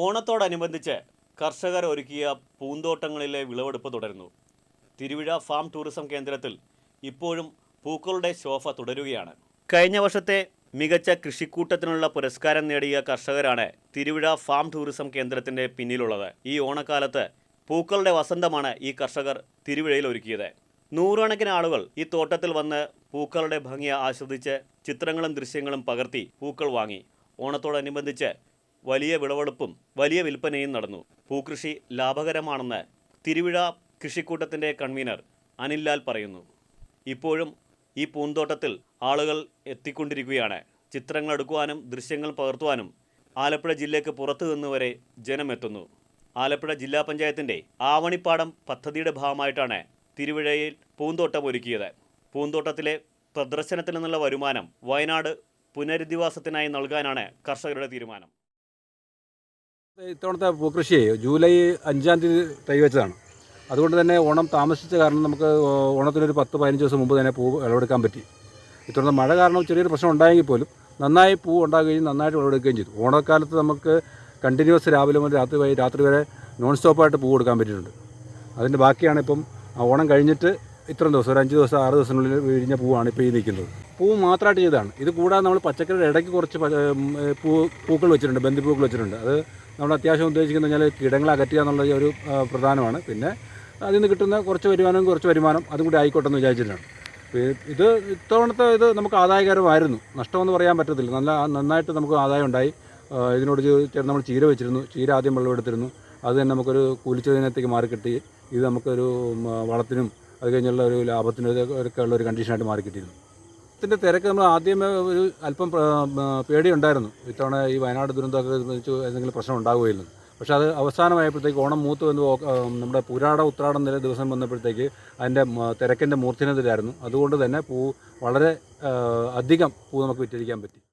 ഓണത്തോടനുബന്ധിച്ച് കർഷകർ ഒരുക്കിയ പൂന്തോട്ടങ്ങളിലെ വിളവെടുപ്പ് തുടരുന്നു. തിരുവിഴ ഫാം ടൂറിസം കേന്ദ്രത്തിൽ ഇപ്പോഴും പൂക്കളുടെ ശോഭ തുടരുകയാണ്. കഴിഞ്ഞ വർഷത്തെ മികച്ച കൃഷിക്കൂട്ടത്തിനുള്ള പുരസ്കാരം നേടിയ കർഷകരാണ് തിരുവിഴ ഫാം ടൂറിസം കേന്ദ്രത്തിന്റെ പിന്നിലുള്ളത്. ഈ ഓണക്കാലത്ത് പൂക്കളുടെ വസന്തമാണ് ഈ കർഷകർ തിരുവിഴയിൽ ഒരുക്കിയത്. നൂറുകണക്കിന് ആളുകൾ ഈ തോട്ടത്തിൽ വന്ന് പൂക്കളുടെ ഭംഗി ആസ്വദിച്ച് ചിത്രങ്ങളും ദൃശ്യങ്ങളും പകർത്തി പൂക്കൾ വാങ്ങി. ഓണത്തോടനുബന്ധിച്ച് വലിയ വിളവെടുപ്പും വലിയ വിൽപ്പനയും നടന്നു. പൂക്കൃഷി ലാഭകരമാണെന്ന് തിരുവിഴ കൃഷിക്കൂട്ടത്തിന്റെ കൺവീനർ അനിൽലാൽ പറയുന്നു. ഇപ്പോഴും ഈ പൂന്തോട്ടത്തിൽ ആളുകൾ എത്തിക്കൊണ്ടിരിക്കുകയാണ്. ചിത്രങ്ങൾ എടുക്കുവാനും ദൃശ്യങ്ങൾ പകർത്തുവാനും ആലപ്പുഴ ജില്ലയ്ക്ക് പുറത്തു നിന്നുവരെ ജനമെത്തുന്നു ആലപ്പുഴ ജില്ലാ പഞ്ചായത്തിന്റെ ആവണിപ്പാടം പദ്ധതിയുടെ ഭാഗമായിട്ടാണ് തിരുവിഴയിൽ പൂന്തോട്ടം ഒരുക്കിയത്. പൂന്തോട്ടത്തിലെ പ്രദർശനത്തിൽ നിന്നുള്ള വരുമാനം വയനാട് പുനരധിവാസത്തിനായി നൽകാനാണ് കർഷകരുടെ തീരുമാനം. ഇത്തവണത്തെ പൂക്കൃഷി ജൂലൈ അഞ്ചാം തീയതി തൈ വെച്ചതാണ്. അതുകൊണ്ട് തന്നെ ഓണം താമസിച്ച കാരണം നമുക്ക് ഓണത്തിനൊരു പത്ത് പതിനഞ്ച് ദിവസം മുമ്പ് തന്നെ പൂ വിളവെടുക്കാൻ പറ്റി. ഇത്തവണ മഴ കാരണം ചെറിയൊരു പ്രശ്നം ഉണ്ടായെങ്കിൽ പോലും നന്നായി പൂ ഉണ്ടാകുകയും നന്നായിട്ട് വിളവെടുക്കുകയും ചെയ്തു. ഓണക്കാലത്ത് നമുക്ക് കണ്ടിന്യൂസ് രാവിലെ മുതൽ രാത്രി വരെ രാത്രി വരെ നോൺ സ്റ്റോപ്പായിട്ട് പൂ കൊടുക്കാൻ പറ്റിയിട്ടുണ്ട്. അതിന്റെ ബാക്കിയാണ് ഇപ്പം ഓണം കഴിഞ്ഞിട്ട് ഇത്രയും ദിവസം ഒരു അഞ്ച് ദിവസം ആറ് ദിവസത്തിനുള്ളിൽ വിരിഞ്ഞ പൂവാണ് ഇപ്പോൾ ഈ നിൽക്കുന്നത്. പൂ മാത്രമായിട്ട് ചെയ്തതാണ്. ഇത് കൂടാതെ നമ്മൾ പച്ചക്കറിയുടെ ഇടയ്ക്ക് കുറച്ച് പൂ പൂക്കൾ വെച്ചിട്ടുണ്ട് ബന്ധിപ്പൂക്കൾ വെച്ചിട്ടുണ്ട്. അത് നമ്മൾ അത്യാവശ്യം ഉദ്ദേശിക്കുന്നത് കഴിഞ്ഞാൽ കീടങ്ങളെ അകറ്റുക എന്നുള്ള ഒരു പ്രധാനമാണ്. പിന്നെ അതിൽ നിന്ന് കിട്ടുന്ന കുറച്ച് വരുമാനം കുറച്ച് വരുമാനം അതും കൂടി ആയിക്കോട്ടെ എന്ന് വിചാരിച്ചിട്ടാണ്. ഇത് ഇത്തവണത്തെ ഇത് നമുക്ക് ആദായകരമായിരുന്നു. നഷ്ടമെന്ന് പറയാൻ പറ്റത്തില്ല. നല്ല നന്നായിട്ട് നമുക്ക് ആദായം ഉണ്ടായി ഇതിനോട് ചേർന്ന് നമ്മൾ ചീര വെച്ചിരുന്നു. ചീര ആദ്യം വെള്ളമെടുത്തിരുന്നു അത് തന്നെ നമുക്കൊരു കൂലിച്ചതിനകത്തേക്ക് മാറി കിട്ടി ഇത് നമുക്കൊരു വളത്തിനും അത് കഴിഞ്ഞുള്ള ഒരു ലാഭത്തിനും ഒക്കെ ഉള്ള ഒരു കണ്ടീഷനായിട്ട് മാറി കിട്ടിയിരുന്നു ഇതിന്റെ തിരക്ക് നമ്മൾ ആദ്യമേ ഒരു അല്പം പേടിയുണ്ടായിരുന്നു. ഇത്തവണ ഈ വയനാട് ദുരന്തമൊക്കെ വെച്ച് എന്തെങ്കിലും പ്രശ്നം ഉണ്ടാകുമായിരുന്നു പക്ഷേ അത് അവസാനമായപ്പോഴത്തേക്ക് ഓണം മൂത്ത് വന്ന് നമ്മുടെ പുരാട ഉത്രാടം നില ദിവസം വന്നപ്പോഴത്തേക്ക് അതിന്റെ തിരക്കിന്റെ മൂർത്തിനെതിരായിരുന്നു അതുകൊണ്ട് തന്നെ പൂ വളരെ അധികം പൂ നമുക്ക് വിറ്റഴിക്കാൻ പറ്റി.